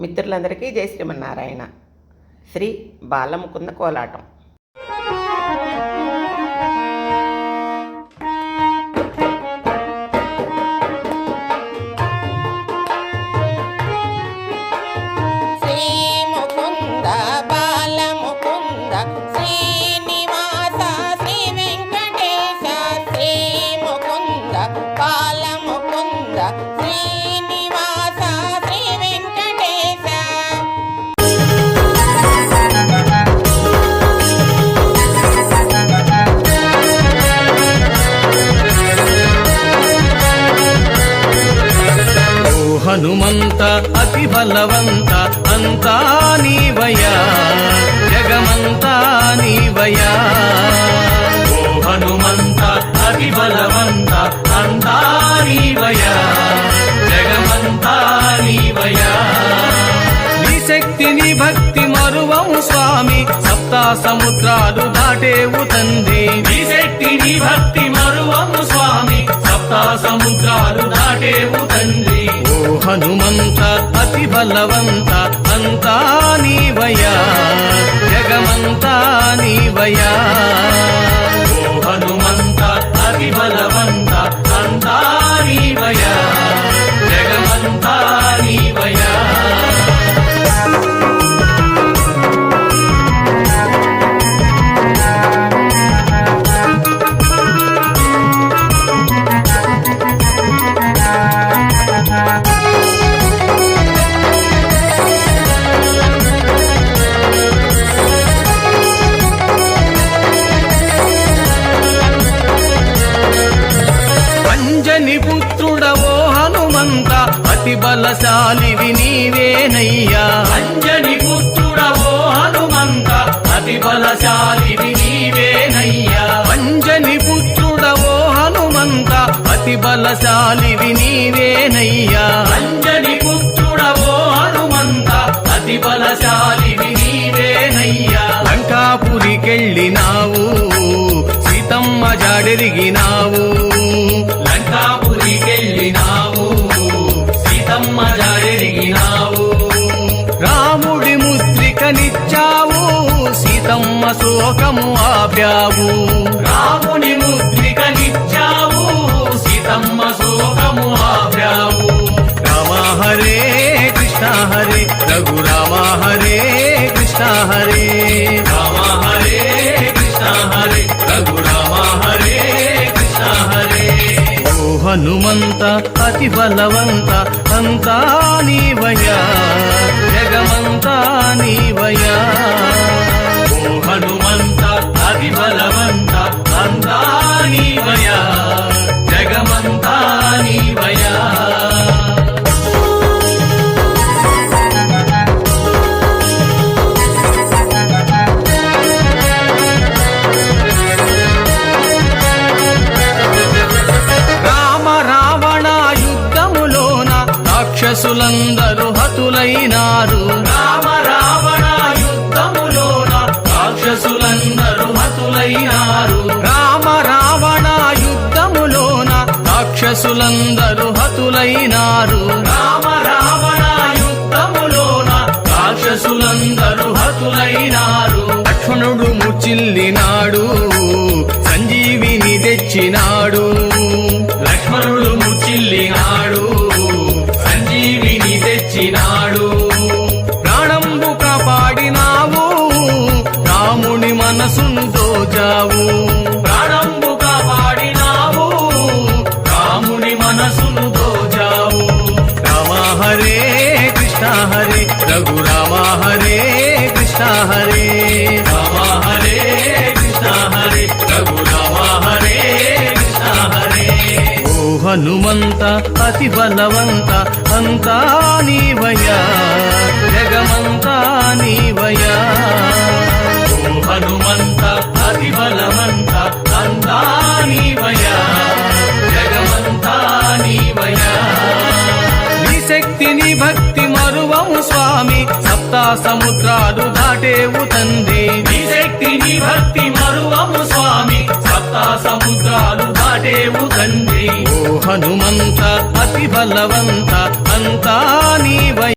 మిత్రులందరికీ జై శ్రీమన్నారాయణ. శ్రీ బాలముకుంద కోలాటం. హనుమంత అతి బలవంత అంతా నీవయా జగమంతా నీవయా ఓ హనుమంత అతి బలవంత అంతా నీవయా జగమంతా నీవయా నీ శక్తిని భక్తి మరువం స్వామి సప్తా సముద్రాలు దాటేవు తండ్రి. నీ శక్తిని భక్తి మరువం స్వామి సప్తా సముద్రాలు దాటేవు తండ్రి. హనుమంత అతి బలవంత అంజని పుత్రుడవో హనుమంత అతి బలశాలివి నీవేనయ్యా. అంజని పుత్రుడవో హనుమంత అతి బలశాలివి నీవేనయ్యా. అంజని పుత్రుడవో హనుమంత అతి బలశాలివి నీవేనయ్యా. అంజని పుత్రుడవో హనుమంత అతి బలశాలివి నీవేనయ్యా. లంకాపురికెళ్ళినావు సీతమ్మ జాడెరిగినావు లంకాపురికెళ్ళినావు సీతమ్మ జరిగినావు రాముడి ముద్రికనిచ్చావు సీతమ్మ శోకము ఆప్యావు. హనుమంత అతి బలవంత అంతా నీవయ్యా. జగమ హతులైనారు రామ రావణ యుద్ధములోన రాక్షసులందరూ హతులైనారు. రామ రావణ యుద్ధములోన రాక్షసులందరూ హతులైనారు. రామ రావణ యుద్ధములోన రాక్షసులందరూ హతులైనారు. లక్ష్మణుడు ముచిల్లినాడు సంజీవిని తెచ్చినాడు. దోచావు ప్రాణంబు కాపాడినావు రాముని మనసును దోచావు రామ హరే కృష్ణ హరే రఘు రామ హరే కృష్ణ హరే. రామ హరే కృష్ణ హరే రఘు రామ హరే కృష్ణ హరే. ఓ హనుమంత అతి బలవంత అంతా నీవయా జగమంతా నీవయా హనుమంత సముద్రాలు దాటేవు తండ్రి. నీ శక్తి నీ భక్తి మరువము స్వామి. సప్తా సముద్రాలు దాటేవు తండ్రి. ఓ హనుమంత అతి బలవంత అంతా నీవై